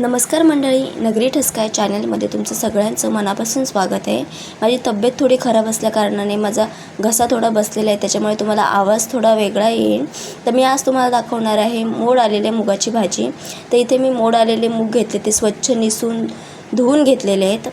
नमस्कार मंडळी नगरी ठसका चॅनलमध्ये तुमचं सगळ्यांचं मनापासून स्वागत आहे. माझी तब्येत थोडी खराब असल्याकारणाने माझा घसा थोडा बसलेला आहे त्याच्यामुळे तुम्हाला आवाज थोडा वेगळा येईल. तर मी आज तुम्हाला दाखवणार आहे मोड आलेल्या मुगाची भाजी. तर इथे मी मोड आलेले मूग घेतले ते स्वच्छ निसून धुवून घेतलेले आहेत.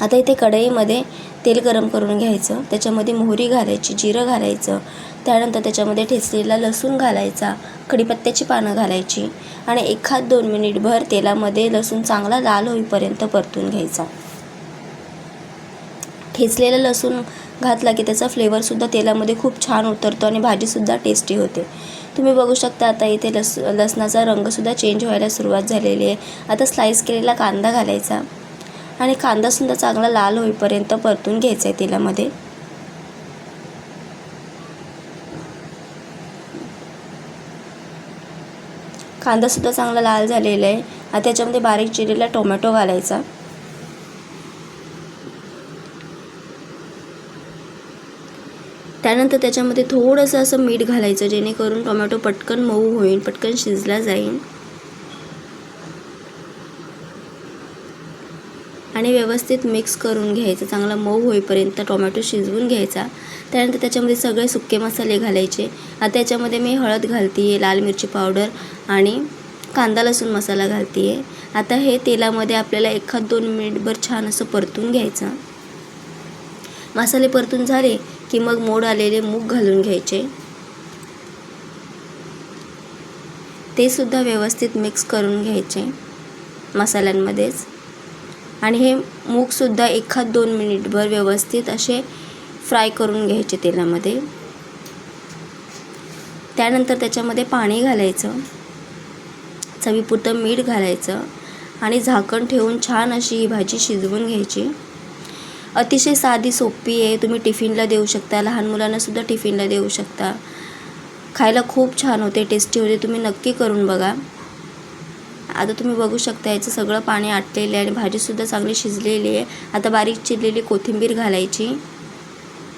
आता इथे कढईमध्ये तेल गरम करून घ्यायचं. त्याच्यामध्ये मोहरी घालायची जिरं घालायचं. त्यानंतर त्याच्यामध्ये ठेचलेला लसूण घालायचा. कढीपत्त्याची पानं घालायची. आणि एखाद दोन मिनिटभर तेलामध्ये लसूण चांगला लाल होईपर्यंत परतून घ्यायचा. ठेचलेला लसूण घातला की त्याचा फ्लेवरसुद्धा तेलामध्ये खूप छान उतरतो आणि भाजीसुद्धा टेस्टी होते. तुम्ही बघू शकता आता इथे लस लसणाचा रंगसुद्धा चेंज व्हायला सुरुवात झालेली आहे. आता स्लाईस केलेला कांदा घालायचा. आणि कांदासुद्धा चांगला लाल होईपर्यंत परतून घ्यायचा आहे तेलामध्ये कांदासुद्धा चांगला लाल झालेला आहे. आता त्याच्यामध्ये बारीक चिरलेला टोमॅटो घालायचा. त्यानंतर त्याच्यामध्ये थोडंसं असं मीठ घालायचं जेणेकरून टोमॅटो पटकन मऊ होईल पटकन शिजला जाईल आणि व्यवस्थित मिक्स करून घ्यायचं. चांगला मऊ होईपर्यंत टोमॅटो शिजवून घ्यायचा. त्यानंतर त्याच्यामध्ये सगळे सुके मसाले घालायचे. आता त्याच्यामध्ये मी हळद घालते आहे लाल मिरची पावडर आणि कांदा लसूण मसाला घालते आहे आता हे तेलामध्ये आपल्याला एखाद दोन मिनिटभर छान असं परतून घ्यायचं. मसाले परतून झाले की मग मोड आलेले मूग घालून घ्यायचे. ते सुद्धा व्यवस्थित मिक्स करून घ्यायचे मसाल्यांमध्येच. आणि हे मूगसुद्धा एखाद दोन मिनिटभर व्यवस्थित असे फ्राय करून घ्यायचे तेलामध्ये. त्यानंतर त्याच्यामध्ये पाणी घालायचं. चवीपुरतं मीठ घालायचं आणि झाकण ठेवून छान अशी ही भाजी शिजवून घ्यायची. अतिशय साधी सोपी आहे. तुम्ही टिफिनला देऊ शकता. लहान मुलांनासुद्धा टिफिनला देऊ शकता. खायला खूप छान होते. टेस्टी होते. तुम्ही नक्की करून बघा. आता तुम्ही बघू शकता याचं सगळं पाणी आटलेलं आहे आणि भाजीसुद्धा चांगली शिजलेली आहे. आता बारीक चिरलेली कोथिंबीर घालायची.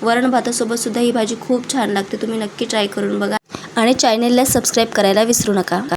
वरण भातासोबतसुद्धा ही भाजी खूप छान लागते तुम्ही नक्की ट्राय करून बघा. आणि चॅनेलला सबस्क्राईब करायला विसरू नका.